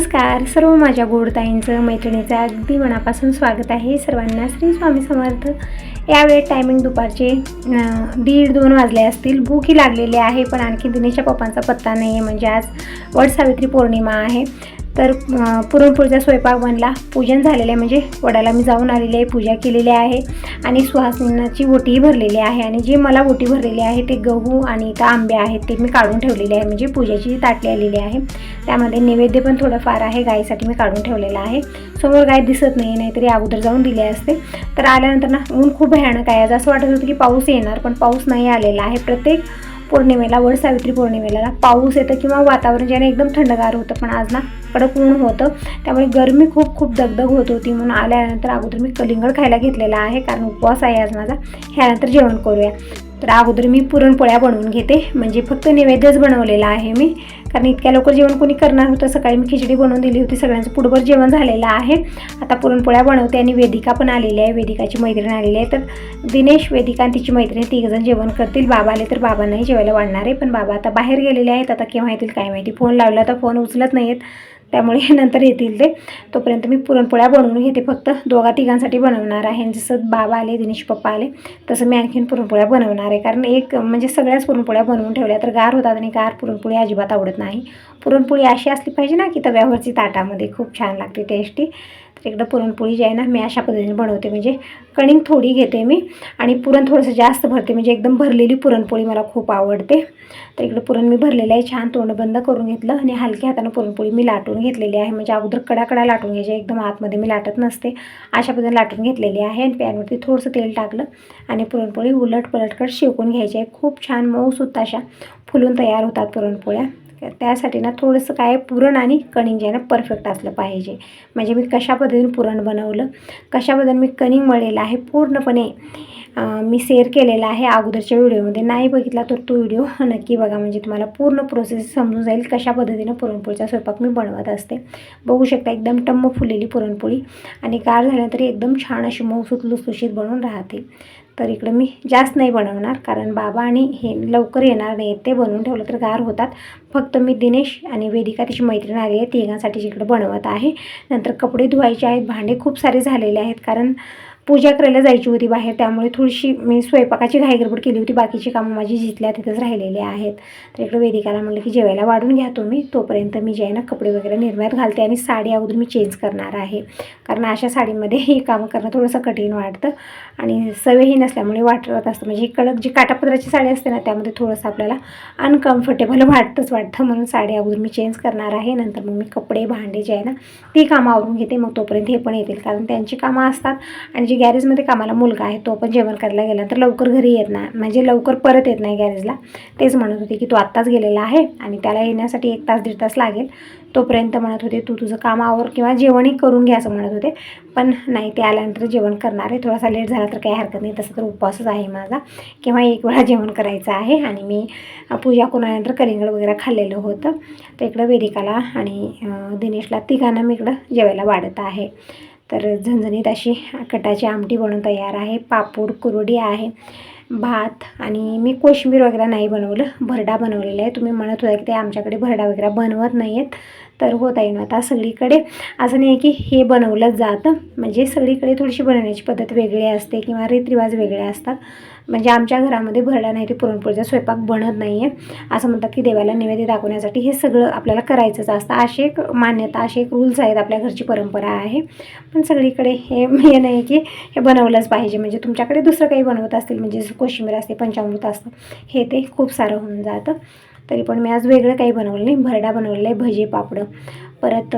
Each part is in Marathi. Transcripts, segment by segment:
नमस्कार. सर्व माझ्या गोडताईंचं मैत्रिणीचं अगदी मनापासून स्वागत आहे. सर्वांना श्री स्वामी समर्थ. यावेळेत टायमिंग दुपारचे दीड दोन वाजले असतील. भूकही लागलेली आहे पण आणखी दिनेशच्या पप्पांचा पत्ता नाही आहे म्हणजे आज वडसावित्री पौर्णिमा आहे. तर पुरणपोळीचा स्वयंपाक बनला. पूजन झालेलं आहे म्हणजे वडाला मी जाऊन आलेली आहे पूजा केलेली आहे आणि सुहासनाची ओटीही भरलेली आहे आणि जे मला ओटी भरलेली आहे ते गहू आणि इथं आंबे आहेत ते मी काढून ठेवलेले आहे. म्हणजे पूजेची ताटली आलेली आहे. त्यामध्ये नैवेद्य पण थोडंफार आहे गायीसाठी मी काढून ठेवलेलं आहे. समोर गाय दिसत नाही नाहीतरी अगोदर जाऊन दिले असते. तर आल्यानंतर ना ऊन खूप भयानक आहे. आज असं वाटत होतं की पाऊस येणार पण पाऊस नाही आलेला आहे. प्रत्येक पौर्णिमेला वड सावित्री पौर्णिमेला ना पाऊस येतं किंवा वातावरण ज्याने एकदम थंडगार होतं. पण आज ना कडक ऊन होतं. त्यामुळे गरमी खूप खूप दगदग होत होती. म्हणून आल्यानंतर अगोदर मी कलिंगड खायला घेतलेला आहे. कारण उपवास आहे आज माझा. ह्यानंतर जेवण करूया. तर अगोदर मी पुरणपोळ्या बनवून घेते. म्हणजे फक्त नैवेद्यच बनवलेला आहे मी. कारण इतक्या लवकर जेवण कोणी करणार होतं सकाळी मी खिचडी बनवून दिली होती. सगळ्यांचं पुढभर जेवण झालेलं आहे. आता पुरणपोळ्या बनवते आणि वेदिका पण आलेली आहे. वेदिकाची मैत्रीण आलेली आहे. तर दिनेश वेदिका आणि तिची मैत्रीण तिघजण जेवण करतील. बाबा आले तर बाबांनाही जेवायला वाढणार आहे. पण बाबा आता बाहेर गेलेले आहेत. आता केव्हा येतील काय माहिती. फोन लावला तर फोन उचलत नाही आहेत त्यामुळे नंतर येतील ते. तोपर्यंत मी पुरणपोळ्या बनवून घेते. फक्त दोघा तिघांसाठी बनवणार आहे. म्हणजे आणि जसं बाबा आले दिनेश पप्पा आले. तसं मी आणखीन पुरणपोळ्या बनवणार आहे. कारण एक म्हणजे सगळ्याच पुरणपोळ्या बनवून ठेवल्या तर गार होतात आणि गार पुरणपोळी अजिबात आवडत नाही. पुरणपोळी अशी असली पाहिजे ना की तव्यावरची ताटामध्ये. खूप छान लागते टेस्टी इकडं पुरणपोळी जी आहे ना मी अशा पद्धतीने बनवते. म्हणजे कणिंग थोडी घेते मी आणि पुरण थोडंसं जास्त भरते. म्हणजे एकदम भरलेली पुरणपोळी मला खूप आवडते. तर इकडं पुरण मी भरलेलं आहे. छान तोंड बंद करून घेतलं आणि हलक्या हातानं पुरणपोळी मी लाटून घेतलेली आहे. म्हणजे अगोदर कडाकडा लाटून घ्यायचे. एकदम आतमध्ये मी लाटत नसते. अशा पद्धतीने लाटून घेतलेली आहे आणि पॅनवरती थोडंसं तेल टाकलं आणि पुरणपोळी उलट पलटकट शिवकून घ्यायची आहे. खूप छान मऊसुद्धा अशा फुलून तयार होतात पुरणपोळ्या. त्यासाठी ना थोडंसं काय पुरण आणि कणिंग जे आहे ना परफेक्ट असलं पाहिजे. म्हणजे मी कशा पद्धतीने पुरण बनवलं कशा पद्धतीने मी कणिंग मळलेलं आहे पूर्णपणे मी शेअर केलेला आहे अगोदरच्या व्हिडिओमध्ये. नाही बघितला तर तो व्हिडिओ नक्की बघा. म्हणजे तुम्हाला पूर्ण प्रोसेस समजून जाईल कशा पद्धतीनं पुरणपोळीचा स्वयंपाक मी बनवत असते. बघू शकता एकदम टम्म फुलेली पुरणपोळी. आणि गार तरी एकदम छान अशी मऊसूत लुसलुशीत बनवून राहते. तर इकडं मी जास्त नाही बनवणार कारण बाबा आणि हे लवकर येणार नाहीत. ते बनवून ठेवलं तर गार होतात. फक्त मी दिनेश आणि वेदिका तिची मैत्रीण आली आहे तिघांसाठी इकडं बनवत आहे. नंतर कपडे धुवायचे आहेत. भांडे खूप सारे झालेले आहेत कारण पूजा करायला जायची होती बाहेर. त्यामुळे थोडीशी मी स्वयंपाकाची घाईगडबड केली होती. बाकीची कामं माझी जिथल्या तिथंच राहिलेली आहेत. तर इकडं वेदिकाला म्हटलं की जेवायला वाढून घ्या तुम्ही. तोपर्यंत मी जे आहे ना कपडे वगैरे निर्मात घालते आणि साडी अगोदर मी चेंज करणार आहे. कारण अशा साडीमध्ये हे कामं करणं थोडंसं कठीण वाटतं. आणि सवयही नसल्यामुळे वाटत असतं. म्हणजे कडक जी काटापदराची साडी असते ना त्यामध्ये थोडंसं आपल्याला अनकम्फर्टेबल वाटतंच वाटतं. म्हणून साडी अगोदर मी चेंज करणार आहे. नंतर मग मी कपडे भांडे जे आहे ना ती कामं आवरून घेते. मग तोपर्यंत हे पण येतील. कारण त्यांची कामं असतात. आणि जी गॅरेजमध्ये कामाला मुलगा आहे तो पण जेवण करायला गेल्यानंतर लवकर घरी येत नाही. म्हणजे लवकर परत येत नाही गॅरेजला. तेच म्हणत होते की तू आत्ताच गेलेला आहे आणि त्याला येण्यासाठी एक तास दीड तास लागेल. तोपर्यंत म्हणत होते तू तुझं कामावर किंवा जेवणही करून घ्या असं म्हणत होते. पण नाही ते आल्यानंतर जेवण करणार आहे. थोडासा लेट झाला तर काही हरकत नाही. तसं तर उपवासच आहे माझा. किंवा एक वेळा जेवण करायचं आहे आणि मी पूजा कोणानंतर कलिंगड वगैरे खाल्लेलं होतं. तर इकडं वेदिकाला आणि दिनेशला तिघांना मी इकडं जेवायला वाढत आहे. तर झणझणीत अशी कटाची आमटी बनवून तयार आहे. पापूड कुरडी आहे भात आणि मी कोशिंबीर वगैरे नाही बनवलं. भरडा बनवलेला आहे. तुम्ही म्हणत होता की ते आमच्याकडे भरडा वगैरे बनवत नाही आहेत तर होत आहे ना आता सगळीकडे असं नाही की हे बनवलं जातं. म्हणजे सगळीकडे थोडीशी बनवण्याची पद्धत वेगळी असते किंवा रीतरिवाज वेगळे असतात. म्हणजे आमच्या घरामध्ये भरडा नाही ते पुरणपोळीचा स्वयंपाक बनत नाही आहे असं म्हणतात की देवाला नैवेद्य दाखवण्यासाठी हे सगळं आपल्याला करायचंच असतं अशी एक मान्यता असे एक रूल्स आहेत आपल्या घरची परंपरा आहे. पण सगळीकडे हे हे नाही की हे बनवलंच पाहिजे. म्हणजे तुमच्याकडे दुसरं काही बनवत असतील म्हणजे जसं कोशिंबीर असते पंचामृत असतं हे ते खूप सारं होऊन जातं. तरी पण मी आज वेगळं काही बनवलं नाही. भरडा बनवलेला आहे भजे पापडं. परत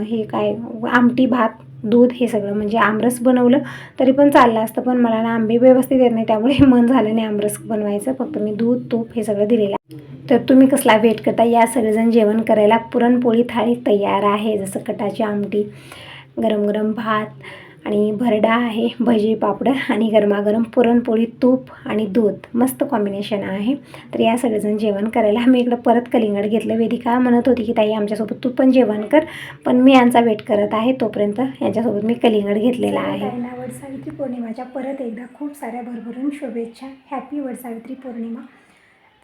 हे काय आमटी भात. दूध हे सगळं म्हणजे आमरस बनवलं तरी पण चाललं असतं पण मला ना आंबे व्यवस्थित येत नाही त्यामुळे मन झालं नाही आमरस बनवायचं फक्त मी दूध तूप हे सगळं दिलेलं आहे. तर तुम्ही कसला वेट करता या सगळेजण जेवण करायला पुरणपोळी थाळी तयार आहे जसं कटाची आमटी गरम गरम भात आणि भरडा आहे भजी पापड आणि गरमागरम पुरणपोळी तूप आणि दूध. मस्त कॉम्बिनेशन आहे. तर या सगळेजण जेवण करायला. मी इकडं परत कलिंगड घेतलं. वेदिका म्हणत होती की ताई आमच्यासोबत तू पण जेवण कर. पण मी यांचा वेट करत आहे तोपर्यंत यांच्यासोबत मी कलिंगड घेतलेला आहे. वडसावित्री पौर्णिमाच्या परत एकदा खूप साऱ्या भरभरून शुभेच्छा. हॅपी वडसावित्री पौर्णिमा.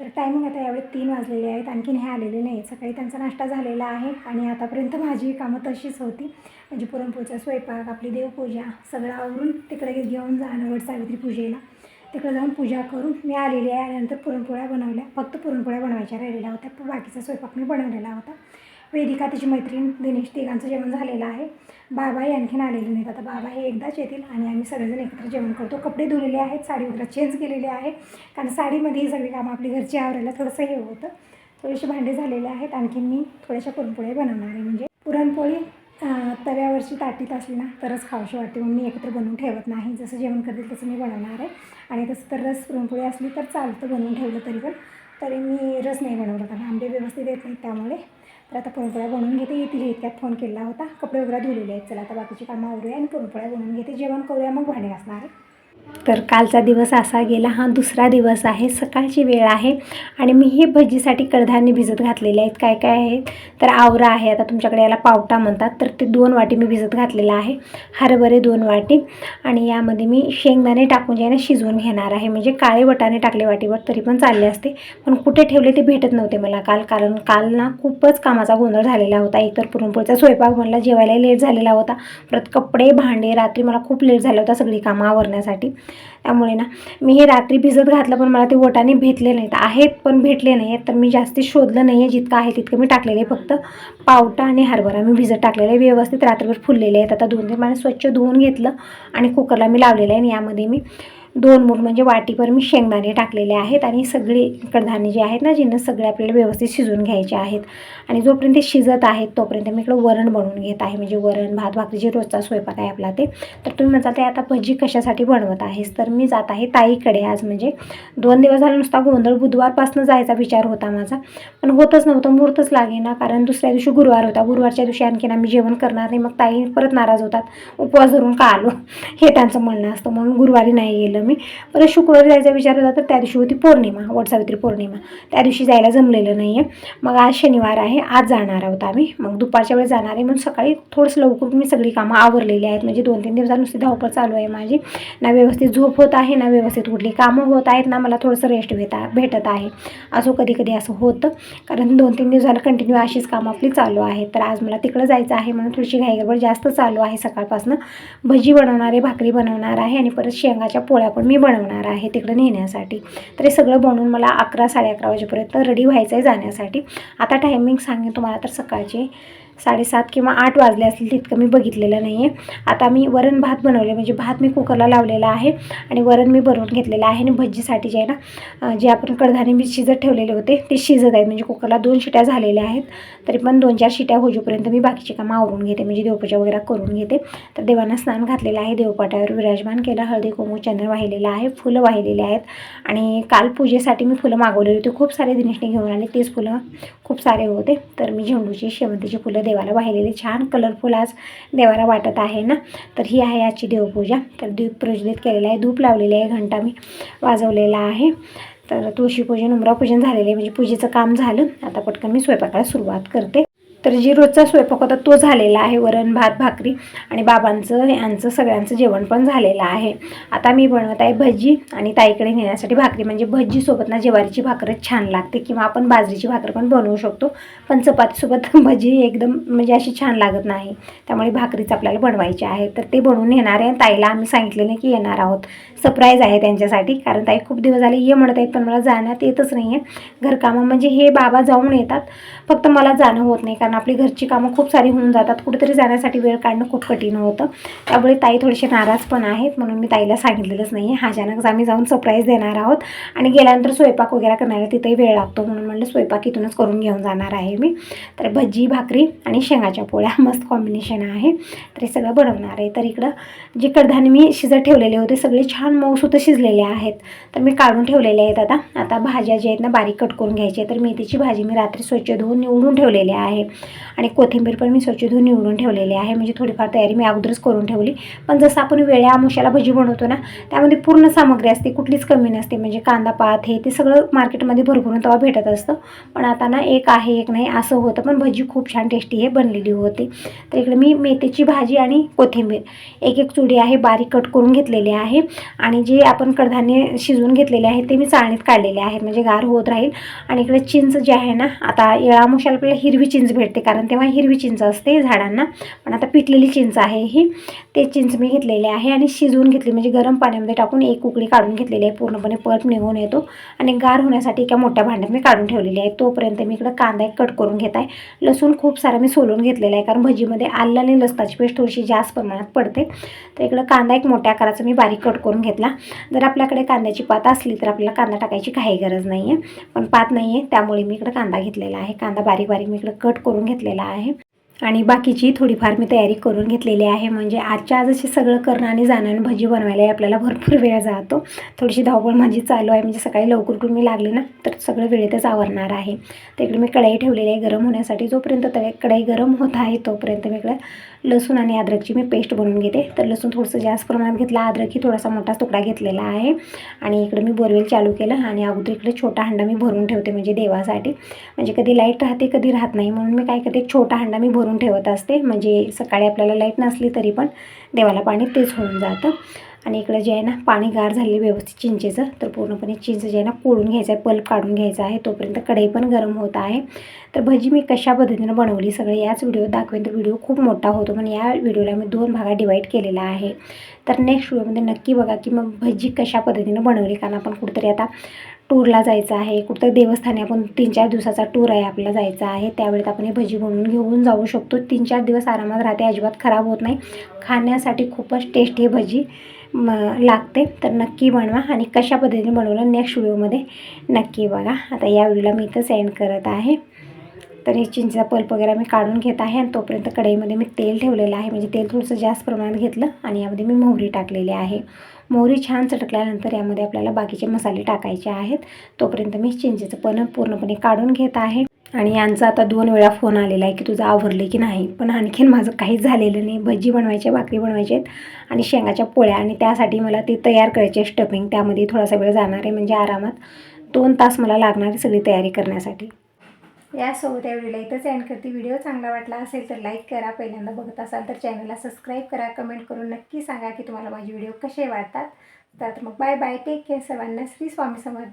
तर टायमिंग आता यावेळी तीन वाजलेले आहेत. आणखीन हे आलेले नाही सकाळी त्यांचा नाश्ता झालेला आहे आणि आतापर्यंत माझी कामं तशीच होती. म्हणजे पुरणपोळीचा स्वयंपाक आपली देवपूजा सगळं आवरून तिकडे घेऊन जाणं वट सावित्री पूजेला. तिकडे जाऊन पूजा करून मी आलेली आहे. आल्यानंतर पुरणपोळ्या बनवल्या. फक्त पुरणपोळ्या बनवायच्या राहिलेल्या होत्या. पण बाकीचा स्वयंपाक मी बनवलेला होता. वेदिका तिची मैत्रीण दिनेश तिघांचं जेवण झालेलं आहे. बाबाही आणखीन आलेले नाहीत. आता बाबा हे एकदाच येतील आणि आम्ही सगळेजण एकत्र जेवण करतो. कपडे धुलेले आहेत साडी वगैरे चेंज केलेले आहे. कारण साडीमध्ये ही सगळी कामं आपली घरची आवरायला थोडंसं हे होतं. थोडेसे भांडे झालेले आहेत. आणखीन मी थोड्याशा पुरणपोळ्या बनवणार आहे. म्हणजे पुरणपोळी तव्यावरची ताटीत असली ना तरच खावशी वाटते. म्हणून मी एकत्र बनवून ठेवत नाही. जसं जेवण करतील तसं मी बनवणार आहे. आणि तसं तर रस पुरणपोळी असली तर चालतं. बनवून ठेवलं तरी पण. तरी मी रस नाही बनवलं कारण आंबे व्यवस्थित येत नाहीत त्यामुळे तर आता पुरणपोळ्या बनवून घेते. येतील इतक्यात फोन केला होता. कपडे वगैरे धुलेले आहेत. चला आता बाकीची कामं आवरूया आणि पुरणपोळ्या बनवून घेते. जेवण करूया मग भांडे घासणार आहे. तर कालचा दिवस असा गेला हा दुसरा दिवस आहे सकाळची वेळ आहे आणि मी हे भजीसाठी कडधान्य भिजत घातलेले आहेत. काय काय आहेत? तर आवरा आहे आता तुमच्याकडे याला पावटा म्हणतात. तर ते दोन वाटी मी भिजत घातलेलं आहे हरभरे दोन वाटी. आणि यामध्ये मी शेंगदाणे टाकून जे ना शिजवून घेणार आहे. म्हणजे काळे वटाणे टाकले वाटीवर तरी पण चालले असते. पण कुठे ठेवले ते भेटत नव्हते मला काल कारण काल ना खूपच कामाचा गोंधळ झालेला होता. एकतर पुरणपोळीचा स्वयंपाक बनला जेवायला लेट झालेला होता. परत कपडे भांडे रात्री मला खूप लेट झाला होता सगळी कामं आवरण्यासाठी. त्यामुळे ना मी हे रात्री भिजत घातलं पण मला ते ओटाने भेटले नाहीत. आहेत पण भेटले नाही आहेत तर मी जास्ती शोधलं नाही आहे जितकं आहे तितकं मी टाकलेलं आहे फक्त. पावटा आणि हरभरा मी भिजत टाकलेलं आहे. व्यवस्थित रात्रभर फुललेले आहेत. आता धुवून ते मला स्वच्छ धुवून घेतलं आणि कुकरला मी लावलेलं आहे आणि यामध्ये मी दोन मूठ म्हणजे वाटीभर मी शेंगदाणे टाकलेले आहेत आणि सगळे कडधान्य जे आहेत ना जिनं सगळे आपल्याला व्यवस्थित शिजवून घ्यायचे आहेत. आणि जोपर्यंत ते शिजत आहेत तोपर्यंत मी इकडं वरण बनवून घेत आहे. म्हणजे वरण भात भाकरी जे रोजचा स्वयंपाक आहे आपला ते. तर तुम्ही म्हणता ते आता भजी कशासाठी बनवत आहेस? तर मी जात आहे ताईकडे आज. म्हणजे दोन दिवस झाले नुसता गोंधळ. बुधवारपासून जायचा विचार होता माझा. पण होतच नव्हतं. मुहूर्तच लागेना. कारण दुसऱ्या दिवशी गुरुवार होता. गुरुवारच्या दिवशी आणखीन आम्ही जेवण करणार नाही. मग ताई परत नाराज होतात. उपवास धरून का आलो? हे त्यांचं म्हणणं असतं. म्हणून गुरुवारी नाही गेलं. मी. परत शुक्रवारी जायचा विचार होता तर त्या दिवशी होती पौर्णिमा वटसावित्री पौर्णिमा. त्या दिवशी जायला जमलेलं नाही आहे मग आज शनिवार आहे आज जाणार आहोत आम्ही. मग दुपारच्या वेळेस जाणार आहे म्हणून सकाळी थोडंसं लवकर मी सगळी कामं आवरलेली आहेत. म्हणजे दोन तीन दिवसात नुसती धावपळ चालू आहे माझी. ना व्यवस्थित झोप होत आहे ना व्यवस्थित कुठली कामं होत आहेत ना मला थोडंसं रेस्ट भेटा भेटत आहे. असं कधी कधी असं होतं. कारण दोन तीन दिवस झालं कंटिन्यू अशीच कामं आपली चालू आहेत. तर आज मला तिकडं जायचं आहे म्हणून थोडीशी घाईगडबड जास्त चालू आहे सकाळपासून. भजी बनवणार आहे भाकरी बनवणार आहे आणि परत शेंगाच्या पोळ्या पण मी बनवणार आहे तिकडं नेण्यासाठी. तर हे सगळं बनवून मला अकरा साडे अकरा वाजेपर्यंत रेडी व्हायचं आहे जाण्यासाठी. आता टायमिंग सांगेन तुम्हाला तर सकाळचे साडेसात किंवा आठ वाजले असतील तितकं मी बघितलेलं नाही आहे आता मी वरण भात बनवले म्हणजे भात मी कुकरला लावलेला आहे आणि वरण मी बनवून घेतलेलं आहे आणि भज्जीसाठी जे आहे ना जे आपण कडधान्य मी शिजत ठेवलेले होते ते शिजत आहेत. म्हणजे कुकरला दोन शिट्या झालेल्या आहेत तरी पण दोन चार शिट्या होजोपर्यंत मी बाकीची कामं आवरून घेते म्हणजे देवपूजा वगैरे करून घेते. तर देवांना स्नान घातलेलं आहे देवपाटावर विराजमान केलं हळदी कुंकू चंद्र वाहिलेलं आहे फुलं वाहिलेली आहेत. आणि काल पूजेसाठी मी फुलं मागवलेली होती खूप सारे दिनेशने घेऊन आले तेच फुलं खूप सारे होते. तर मी झेंडूची शेवंतीची फुलं देवाला वाहिलेली छान कलरफुल आज देवाला वाटत आहे ना? तर ही आहे आजची देवपूजा. तर दीप प्रज्वलित केलेला आहे धूप लावलेली आहे घंटा मी वाजवलेला आहे. तर तुळशीपूजन उमरापूजन झालेलं आहे म्हणजे पूजेचं काम झालं. आता पटकन मी स्वयंपाकाला सुरुवात करते. तर जी रोजचा स्वयंपाक होता तो झालेला आहे वरण भात भाकरी आणि बाबांचं यांचं सगळ्यांचं जेवण पण झालेलं आहे. आता मी बनवत आहे भजी आणि ताईकडे नेण्यासाठी भाकरी. म्हणजे भजीसोबत ना ज्वारीची भाकरच छान लागते किंवा आपण बाजरीची भाकर पण बनवू शकतो. पण चपातीसोबत भजी एकदम म्हणजे अशी छान लागत नाही. त्यामुळे भाकरीच आपल्याला बनवायची आहे. तर ते बनवून नेणार आहे. ताईला आम्ही सांगितले नाही की येणार आहोत. सरप्राईज आहे त्यांच्यासाठी. कारण ताई खूप दिवस झाले ये म्हणत आहेत पण मला जाण्यात येतच नाही आहे घरकामं म्हणजे हे बाबा जाऊन येतात. फक्त मला जाणं होत नाही. कारण आपली घरची कामं खूप सारी होऊन जातात. कुठेतरी जाण्यासाठी वेळ काढणं खूप कठीण होतं. त्यामुळे ताई थोडेसे नाराज पण आहेत. म्हणून मी ताईला सांगितलेलंच नाही आहे अचानक आम्ही जाऊन सरप्राईज देणार आहोत आणि गेल्यानंतर स्वयंपाक वगैरे करायला तिथेही वेळ लागतो. म्हणून म्हणलं स्वयंपाक इथूनच करून घेऊन जाणार आहे मी. तर भजी भाकरी आणि शेंगाच्या पोळ्या. मस्त कॉम्बिनेशन आहे. तर हे सगळं बनवणार आहे. तर इकडं जे कडधान्य मी शिजत ठेवलेले होते सगळे छान मऊसुद्धा शिजलेले आहेत. तर मी काढून ठेवलेले आहेत आता. आता भाज्या ज्या आहेत ना बारीक कट करून घ्यायची तर मेथीची भाजी मी रात्री स्वच्छ धुवून निवडून ठेवलेली आहे. आणि कोथिंबीर पण मी स्वच्छ धुवून निवडून ठेवलेली आहे. म्हणजे थोडीफार तयारी मी अगोदरच करून ठेवली. पण जसं आपण वेळ्या आमुशाला भजी बनवतो ना त्यामध्ये पूर्ण सामग्री असते कुठलीच कमी नसते. म्हणजे कांदा पात हे ते सगळं मार्केटमध्ये भरपूर तेव्हा भेटत असतं. पण आता ना एक आहे एक नाही असं होतं. पण भजी खूप छान टेस्टी हे बनलेली होती. तर इकडे मी मेथीची भाजी आणि कोथिंबीर. एक एक चुडी आहे बारीक कट करून घेतलेली आहे. आणि जे आपण कडधान्य शिजवून घेतलेले आहेत ते मी चाळणीत काढलेले आहेत. म्हणजे गार होत राहील. आणि इकडे चिंच जे आहे ना आता येळामुशाला आपल्याला हिरवी चिंच भेटते. कारण तेव्हा हिरवी चिंच असते झाडांना. पण आता पिकलेली चिंच आहे ही. ते चिंच मी घेतलेली आहे आणि शिजवून घेतली. म्हणजे गरम पाण्यामध्ये टाकून एक उकळी काढून घेतलेली आहे. पूर्णपणे पल्प निघून येतो. आणि गार होण्यासाठी एका मोठ्या भांड्यात मी काढून ठेवलेली आहे. तोपर्यंत मी इकडं कांदा एक कट करून घेत आहे. लसूण खूप सारा मी सोलून घेतलेला आहे. कारण भजीमध्ये आलं आणि लसणाची पेस्ट थोडीशी जास्त प्रमाणात पडते. तर इकडं कांदा एक मोठ्या आकाराचा मी बारीक कट करून घेतला. जर आपल्याकडे कांद्याची पात असली तर आपल्याला कांदा टाकायची काही गरज नाही आहे पण पात नाही आहे त्यामुळे मी इकडं कांदा घेतलेला आहे. कांदा बारीक बारीक मी इकडं कट करून घेतलेला आहे. आणि बाकीची थोडीफार मी तयारी करून घेतलेली आहे. म्हणजे आजच्या आज असे सगळं करणं आणि जाणं आणि भजी बनवायला आपल्याला भरपूर वेळ जातो. थोडीशी धावपळ माझी चालू आहे. म्हणजे सकाळी लवकर उठून मी लागले ना तर सगळं वेळेतच आवरणार आहे. तर इकडे मी कढाई ठेवलेली आहे गरम होण्यासाठी. जोपर्यंत तळे कढाई गरम होत आहे तोपर्यंत मी इकडे लसूण आणि अद्रकची मी पेस्ट बनवून घेते. तर लसूण थोडंसं जास्त प्रमाणात घेतला. अद्रकही थोडासा मोठा तुकडा घेतलेला आहे. आणि इकडे मी बोरवेल चालू केलं आणि अगोदर इकडे छोटा हंडा मी भरून ठेवते म्हणजे देवासाठी. म्हणजे कधी लाइट राहते कधी राहत नाही. म्हणून मी काय करते एक छोटा हंडा मी भरून ठेवत असते. म्हणजे सकाळी आपल्याला लाइट नसली तरी पण देवाला पाणी तेच होऊन जातं. आणि इकडं जे आहे ना पाणी गार झालेलं व्यवस्थित चिंचेचं. तर पूर्णपणे चिंच जे आहे ना कोळून घ्यायचं आहे पल्प काढून घ्यायचा आहे. तोपर्यंत कढई पण गरम होत आहे. तर भजी मी कशा पद्धतीनं बनवली सगळे याच व्हिडिओ दाखवेन. तर व्हिडिओ खूप मोठा होतो. पण या व्हिडिओला मी दोन भागात डिवाईड केलेला आहे. तर नेक्स्ट व्हिडिओमध्ये नक्की बघा की मग भजी कशा पद्धतीनं बनवली. कारण आपण कुठंतरी आता टूरला जायचं आहे. कुठं देवस्थानी आपण तीन चार दिवसाचा टूर आहे आपल्याला जायचा आहे. त्यावेळेत आपण हे भजी बनवून घेऊन जाऊ शकतो. तीन चार दिवस आरामात राहते. अजिबात खराब होत नाही. खाण्यासाठी खूपच टेस्टी भजी म लागते. तर नक्की बनवा आणि कशा पद्धतीने बनवलं नेक्स्ट व्हिडिओमध्ये नक्की बघा. आता या व्हिडिओला मी इथं सेंड करत आहे. तर हे चिंचेचा पल्प वगैरे मी काढून घेत आहे आणि तोपर्यंत कढईमध्ये मी तेल ठेवलेलं आहे. म्हणजे तेल थोडंसं जास्त प्रमाणात घेतलं आणि यामध्ये मी मोहरी टाकलेली आहे. मोहरी छान चटकल्यानंतर यामध्ये आपल्याला बाकीचे मसाले टाकायचे आहेत. तोपर्यंत मी चिंचेचं पण पूर्णपणे काढून घेत आहे. आणि यांचा आता दोन वेळा फोन आलेला आहे की तुझं आवरलं की नाही. पण आणखीन माझं काहीच झालेलं नाही. भजी बनवायचे भाकरी बनवायचे आहेत. आणि शेंगाच्या पोळ्या आणि त्यासाठी मला ते तयार करायचे स्टफिंग. त्यामध्ये थोडासा वेळ जाणार आहे म्हणजे आरामात दोन तास मला लागणार आहे सगळी तयारी करण्यासाठी. यासोबत या व्हिडिओला इथंच एंड करते व्हिडिओ चांगला वाटला असेल तर लाईक करा. पहिल्यांदा बघत असाल तर चॅनलला सबस्क्राईब करा. कमेंट करून नक्की सांगा की तुम्हाला माझे व्हिडिओ कसे वाटतात. तर मग बाय बाय टेक केअर सर्वांना. श्री स्वामी समर्थ.